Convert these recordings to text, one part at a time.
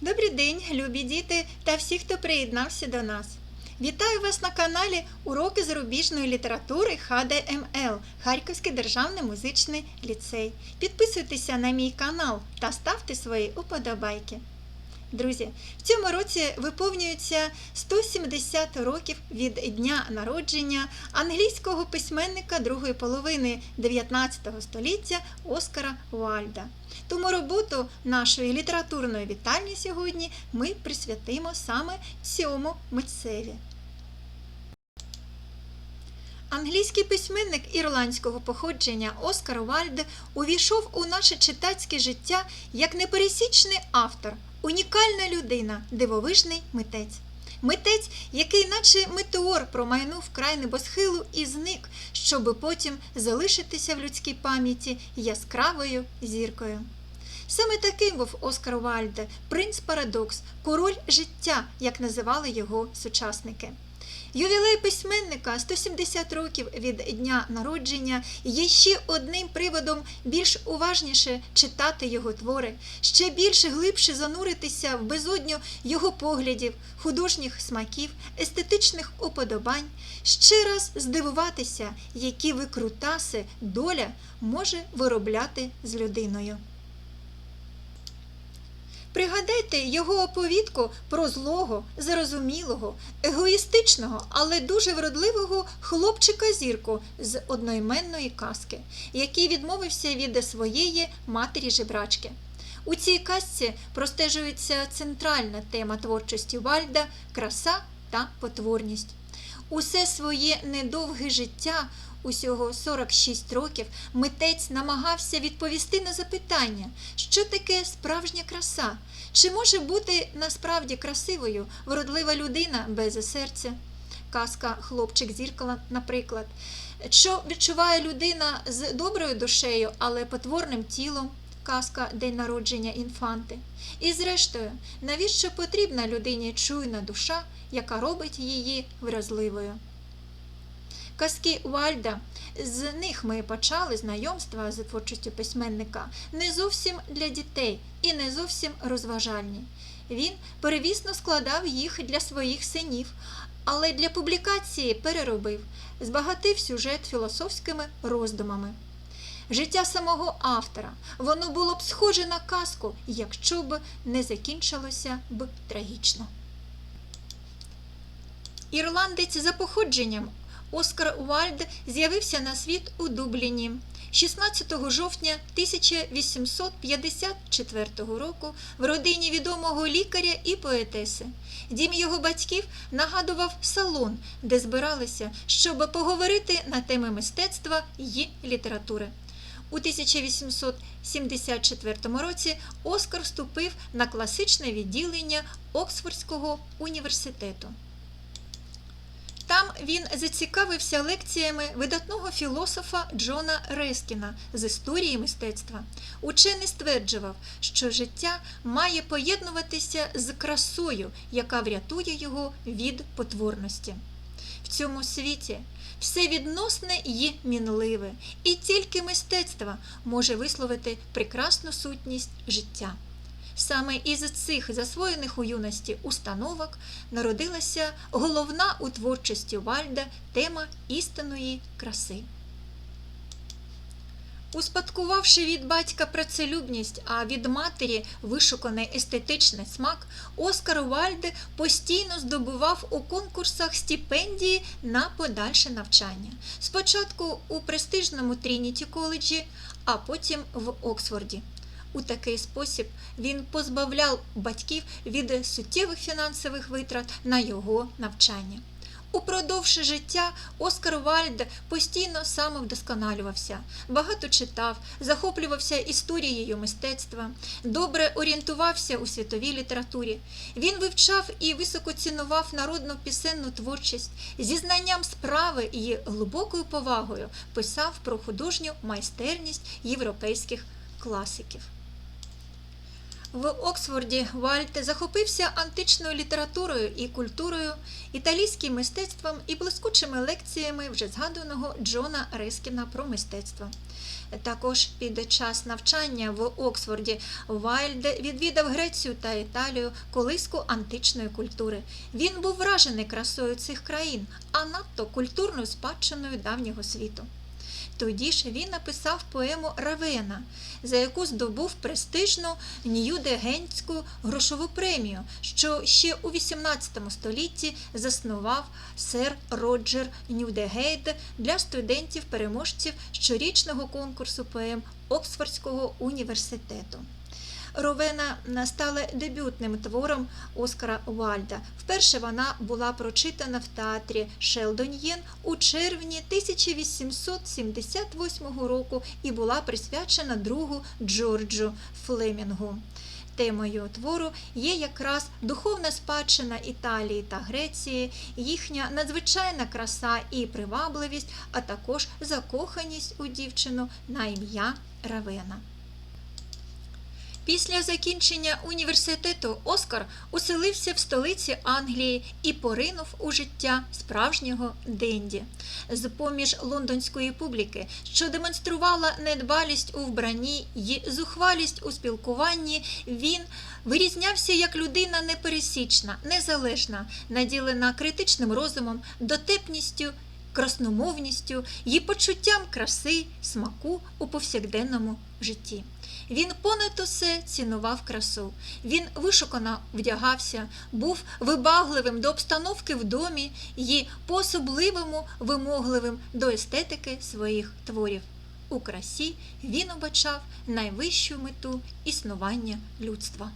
Добрий день, любі діти та всі, хто приєднався до нас. Вітаю вас на каналі Уроки зарубіжної літератури ХДМЛ Харківський державний музичний ліцей. Підписуйтеся на мій канал та ставте свої уподобайки. Друзі, в цьому році виповнюється 170 років від дня народження англійського письменника другої половини 19 століття Оскара Уальда. Тому роботу нашої літературної вітальні сьогодні ми присвятимо саме цьому митцеві. Англійський письменник ірландського походження Оскар Вальде увійшов у наше читацьке життя як непересічний автор, унікальна людина, дивовижний митець. Митець, який, наче метеор, промайнув край небосхилу і зник, щоби потім залишитися в людській пам'яті яскравою зіркою. Саме таким був Оскар Вальде, принц Парадокс, король життя, як називали його сучасники. Ювілей письменника 170 років від дня народження є ще одним приводом більш уважніше читати його твори, ще більш глибше зануритися в безодню його поглядів, художніх смаків, естетичних уподобань, ще раз здивуватися, які викрутаси доля може виробляти з людиною. Пригадайте його оповідку про злого, зарозумілого, егоїстичного, але дуже вродливого хлопчика зірку з одноіменної казки, який відмовився від своєї матері жебрачки. У цій казці простежується центральна тема творчості Вальда краса та потворність. Усе своє недовге життя, усього 46 років, митець намагався відповісти на запитання, що таке справжня краса, чи може бути насправді красивою вродлива людина без серця? Казка Хлопчик зіркала, наприклад, що відчуває людина з доброю душею, але потворним тілом. Казка День народження інфанти. І зрештою, навіщо потрібна людині чуйна душа, яка робить її вразливою? Казки Уальда, з них ми почали знайомства з творчістю письменника, не зовсім для дітей і не зовсім розважальні. Він перевісно складав їх для своїх синів, але для публікації переробив, збагатив сюжет філософськими роздумами. Життя самого автора, воно було б схоже на казку, якщо б не закінчилося б трагічно. Ірландець за походженням Оскар Уальд з'явився на світ у Дубліні 16 жовтня 1854 року в родині відомого лікаря і поетеси. Дім його батьків нагадував салон, де збиралися, щоб поговорити на теми мистецтва і літератури. У 1874 році Оскар вступив на класичне відділення Оксфордського університету. Там він зацікавився лекціями видатного філософа Джона Рескіна з історії мистецтва. Учений стверджував, що життя має поєднуватися з красою, яка врятує його від потворності. В цьому світі все відносне і мінливе, і тільки мистецтво може висловити прекрасну сутність життя. Саме із цих засвоєних у юності установок народилася головна у творчості Вальда тема істинної краси. Успадкувавши від батька працелюбність, а від матері вишуканий естетичний смак, Оскар Вальде постійно здобував у конкурсах стипендії на подальше навчання. Спочатку у престижному Трініті коледжі, а потім в Оксфорді. У такий спосіб він позбавляв батьків від суттєвих фінансових витрат на його навчання. Упродовж життя Оскар Вальд постійно самовдосконалювався, багато читав, захоплювався історією мистецтва, добре орієнтувався у світовій літературі. Він вивчав і високо цінував народну пісенну творчість, зі знанням справи і глибокою повагою писав про художню майстерність європейських класиків. В Оксфорді Вальд захопився античною літературою і культурою, італійським мистецтвом і блискучими лекціями вже згаданого Джона Рискіна про мистецтво. Також під час навчання в Оксфорді Вайльд відвідав Грецію та Італію, колиску античної культури. Він був вражений красою цих країн, а надто культурною спадщиною давнього світу. Тоді ж він написав поему Равена, за яку здобув престижну Ньюдегенську грошову премію, що ще у XVIII столітті заснував сер Роджер Нюдегейд для студентів-переможців щорічного конкурсу поем Оксфордського університету. Ровена стала дебютним твором Оскара Вальда. Вперше вона була прочитана в театрі Шелдоньєн у червні 1878 року і була присвячена другу Джорджу Флемінгу. Темою твору є якраз духовна спадщина Італії та Греції, їхня надзвичайна краса і привабливість, а також закоханість у дівчину на ім'я Равена. Після закінчення університету Оскар уселився в столиці Англії і поринув у життя справжнього денді. З поміж лондонської публіки, що демонструвала недбалість у вбранні й зухвалість у спілкуванні, він вирізнявся як людина непересічна, незалежна, наділена критичним розумом, дотепністю. Красномовністю і почуттям краси, смаку у повсякденному житті. Він понад усе цінував красу. Він вишукано вдягався, був вибагливим до обстановки в домі і по-особливому вимогливим до естетики своїх творів. У красі він обачав найвищу мету існування людства.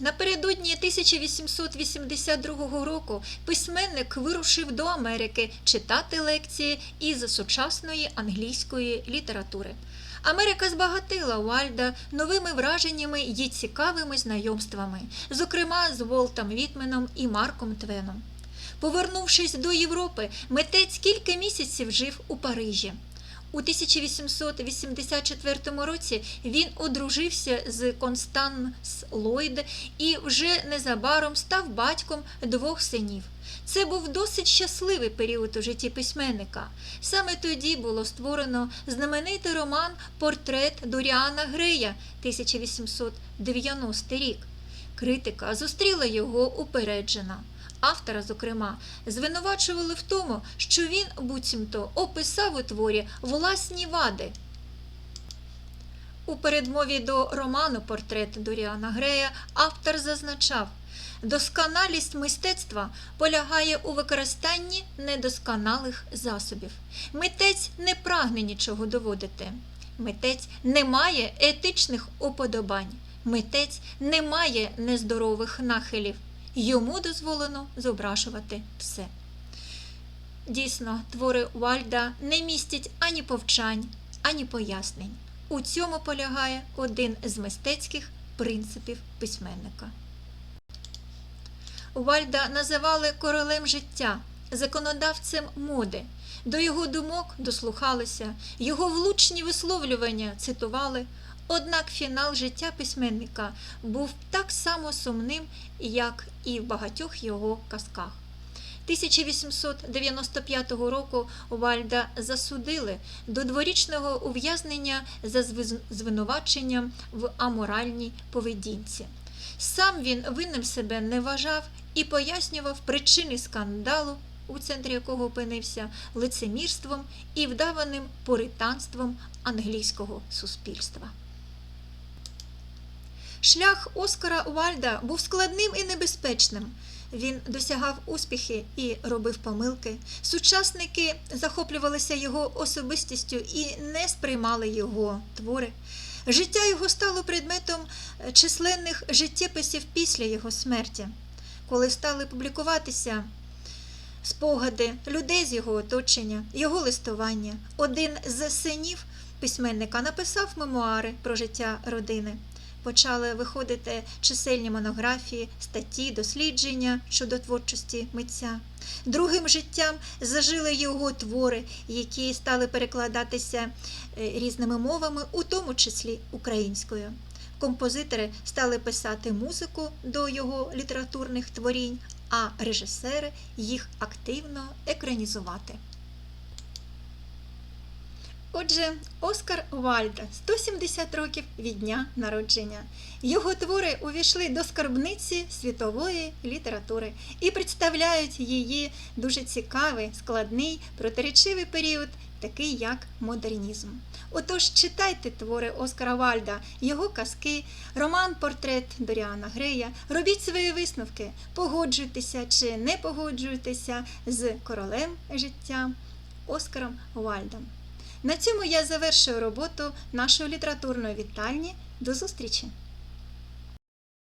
Напередодні 1882 року письменник вирушив до Америки читати лекції із сучасної англійської літератури. Америка збагатила Уальда новими враженнями й цікавими знайомствами, зокрема з Волтом Вітменом і Марком Твеном. Повернувшись до Європи, митець кілька місяців жив у Парижі. У 1884 році він одружився з Констанс Ллойд і вже незабаром став батьком двох синів. Це був досить щасливий період у житті письменника. Саме тоді було створено знаменитий роман Портрет Доріана Грея 1890 рік. Критика зустріла його упереджена. Автора, зокрема, звинувачували в тому, що він буцімто описав у творі власні вади. У передмові до роману Портрет Доріана Грея автор зазначав, досконалість мистецтва полягає у використанні недосконалих засобів. Митець не прагне нічого доводити. Митець не має етичних уподобань. Митець не має нездорових нахилів йому дозволено зображувати все. Дійсно, твори Вальда не містять ані повчань, ані пояснень. У цьому полягає один з мистецьких принципів письменника. Вальда називали королем життя, законодавцем моди. До його думок дослухалися, його влучні висловлювання цитували. Однак фінал життя письменника був так само сумним, як і в багатьох його казках. 1895 року Вальда засудили до дворічного ув'язнення за звинуваченням в аморальній поведінці. Сам він винним себе не вважав і пояснював причини скандалу, у центрі якого опинився, лицемірством і вдаваним поританством англійського суспільства. Шлях Оскара Вальда був складним і небезпечним. Він досягав успіхи і робив помилки. Сучасники захоплювалися його особистістю і не сприймали його твори. Життя його стало предметом численних життєписів після його смерті, коли стали публікуватися спогади людей з його оточення, його листування. Один з синів письменника написав мемуари про життя родини почали виходити чисельні монографії, статті, дослідження щодо творчості митця. Другим життям зажили його твори, які стали перекладатися е, різними мовами, у тому числі українською. композитори стали писати музику до його літературних творінь, а режисери їх активно екранізувати. Отже, Оскар Вальда 170 років від дня народження. Його твори увійшли до скарбниці світової літератури і представляють її дуже цікавий, складний, протиречивий період, такий як модернізм. Отож, читайте твори Оскара Вальда, його казки, роман Портрет Доріана Грея, робіть свої висновки, погоджуйтеся чи не погоджуйтеся з королем життя Оскаром Вальдом. На цьому я завершую роботу нашої літературної вітальні. До зустрічі!